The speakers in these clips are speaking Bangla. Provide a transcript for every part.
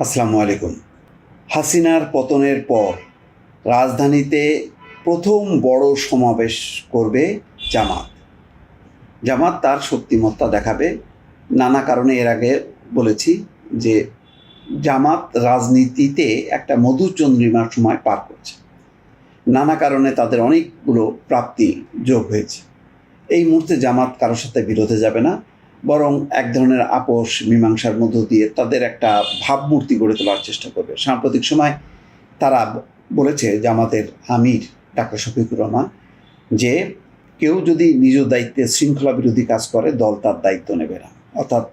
আসসালামু আলাইকুম। হাসিনার পতনের পর রাজধানীতে প্রথম বড় সমাবেশ করবে জামাত। জামাত তার শক্তিমত্তা দেখাবে। নানা কারণে এর আগে বলেছি যে জামাত রাজনীতিতে একটা মধুচন্দ্রিমার সময় পার করছে। নানা কারণে তাদের অনেকগুলো প্রাপ্তি যোগ হয়েছে। এই মুহূর্তে জামাত কারোর সাথে বিরোধে যাবে না। বরং এক ধরনের আপোষ, মীমাংসার মধ্য দিয়ে তাদের একটা ভাবমূর্তি গড়ে তোলার চেষ্টা করবে। সাম্প্রতিক সময় তারা বলেছে জামাতের আমির ডাক্তার শফিকুর রহমান যে কেউ যদি নিজ দায়িত্বে শৃঙ্খলা বিরোধী কাজ করে, দল তার দায়িত্ব নেবে না। অর্থাৎ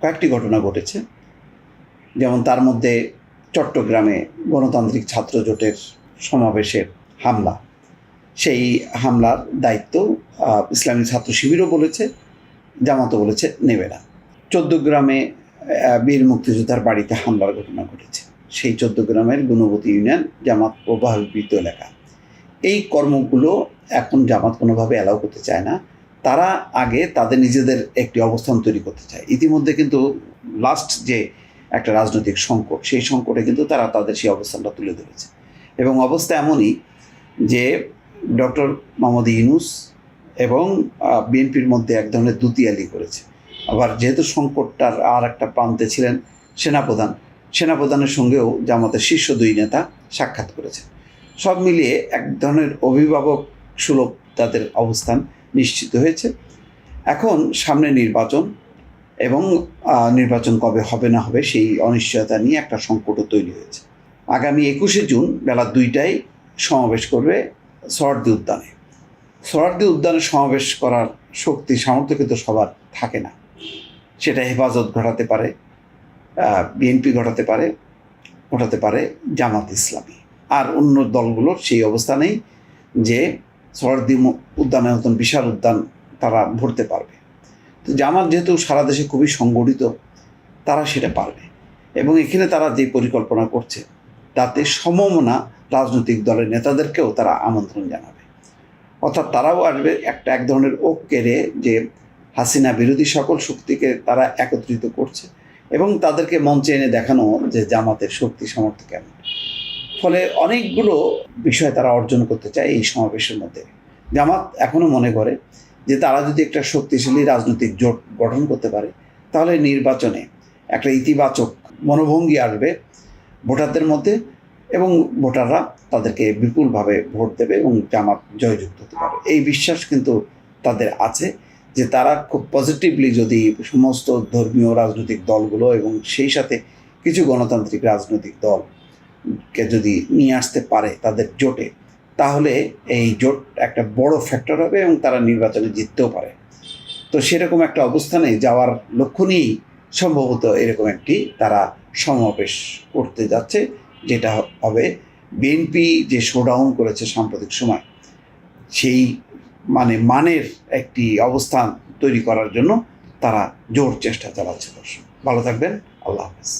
কয়েকটি ঘটনা ঘটেছে। যেমন তার মধ্যে চট্টগ্রামে গণতান্ত্রিক ছাত্র জোটের সমাবেশের হামলা। সেই হামলার দায়িত্ব ইসলামী ছাত্র শিবিরও বলেছে। জামাতও বলেছে, নেবে না। চোদ্দ গ্রামে বীর মুক্তিযোদ্ধার বাড়িতে হামলার ঘটনা ঘটেছে। সেই চোদ্দ গ্রামের গুণবতী ইউনিয়ন জামাত প্রভাবিত এলাকা। এই কর্মগুলো এখন জামাত কোনোভাবে অ্যালাউ করতে চায় না। তারা আগে তাদের নিজেদের একটি অবস্থান তৈরি করতে চায়। ইতিমধ্যে কিন্তু লাস্ট যে একটা রাজনৈতিক সংকট, সেই সংকটে কিন্তু তারা তাদের সেই অবস্থানটা তুলে ধরেছে। এবং অবস্থা এমনই যে ডক্টর মোহাম্মদ ইউনুস এবং বিএনপির মধ্যে এক ধরনের দুতিয়ালি করেছে। আবার যেহেতু সংকটটার আর একটা প্রান্তে ছিলেন সেনাপ্রধান, সেনাপ্রধানের সঙ্গেও জামাতের শীর্ষ দুই নেতা সাক্ষাৎ করেছে সব মিলিয়ে এক ধরনের অভিভাবক সুলভ তাদের অবস্থান নিশ্চিত হয়েছে। এখন সামনে নির্বাচন এবং নির্বাচন কবে হবে না হবে সেই অনিশ্চয়তা নিয়ে একটা সংকটও তৈরি হয়েছে। আগামী একুশে জুন বেলা দুইটায় সমাবেশ করবে সরদি উদ্যানে। সরার্দি উদ্যানে সমাবেশ করার শক্তি, সামর্থ্য কিন্তু সবার থাকে না। সেটা হেফাজত ঘটাতে পারে বিএনপি ঘটাতে পারে ঘটাতে পারে জামাত ইসলামী। আর অন্য দলগুলোর সেই অবস্থা নেই যে সরার্দি ম- উদ্যানের মতন বিশাল উদ্যান তারা ভরতে পারবে। তো জামাত যেহেতু সারা দেশে খুবই সংগঠিত, তারা সেটা পারবে। এবং এখানে তারা যে পরিকল্পনা করছে, তাতে সমমনা রাজনৈতিক দলের নেতাদেরকেও তারা আমন্ত্রণ জানাবে। অর্থাৎ তারাও আসবে একটা এক ধরনের ওক কেড়ে যে হাসিনা বিরোধী সকল শক্তিকে তারা একত্রিত করছে এবং তাদেরকে মঞ্চে এনে দেখানো যে জামাতের শক্তি সামর্থ্য কেমন। ফলে অনেকগুলো বিষয় তারা অর্জন করতে চায় এই সমাবেশের মধ্যে। জামাত এখনও মনে করে যে তারা যদি একটা শক্তিশালী রাজনৈতিক জোট গঠন করতে পারে, তাহলে নির্বাচনে একটা ইতিবাচক মনোভঙ্গি আসবে ভোটারদের মধ্যে এবং ভোটাররা তাদেরকে বিপুলভাবে ভোট দেবে এবং জামাত জয়যুক্ত হতে পারে। এই বিশ্বাস কিন্তু তাদের আছে যে তারা খুব পজিটিভলি যদি সমস্ত ধর্মীয় রাজনৈতিক দলগুলো এবং সেই সাথে কিছু গণতান্ত্রিক রাজনৈতিক দলকে যদি নিয়ে আসতে পারে তাদের জোটে, তাহলে এই জোট একটা বড় ফ্যাক্টর হবে এবং তারা নির্বাচনে জিততেও পারে। তো সেরকম একটা অবস্থানে যাওয়ার লক্ষ্য নিয়েই সম্ভবত এরকম একটি তারা সমাবেশ করতে যাচ্ছে। যেটা হবে বিএনপি যে শোডাউন করেছে সাম্প্রতিক সময়, সেই মানে মানের একটি অবস্থান তৈরি করার জন্য তারা জোর চেষ্টা চালাচ্ছে দর্শক। ভালো থাকবেন, আল্লাহ হাফেজ।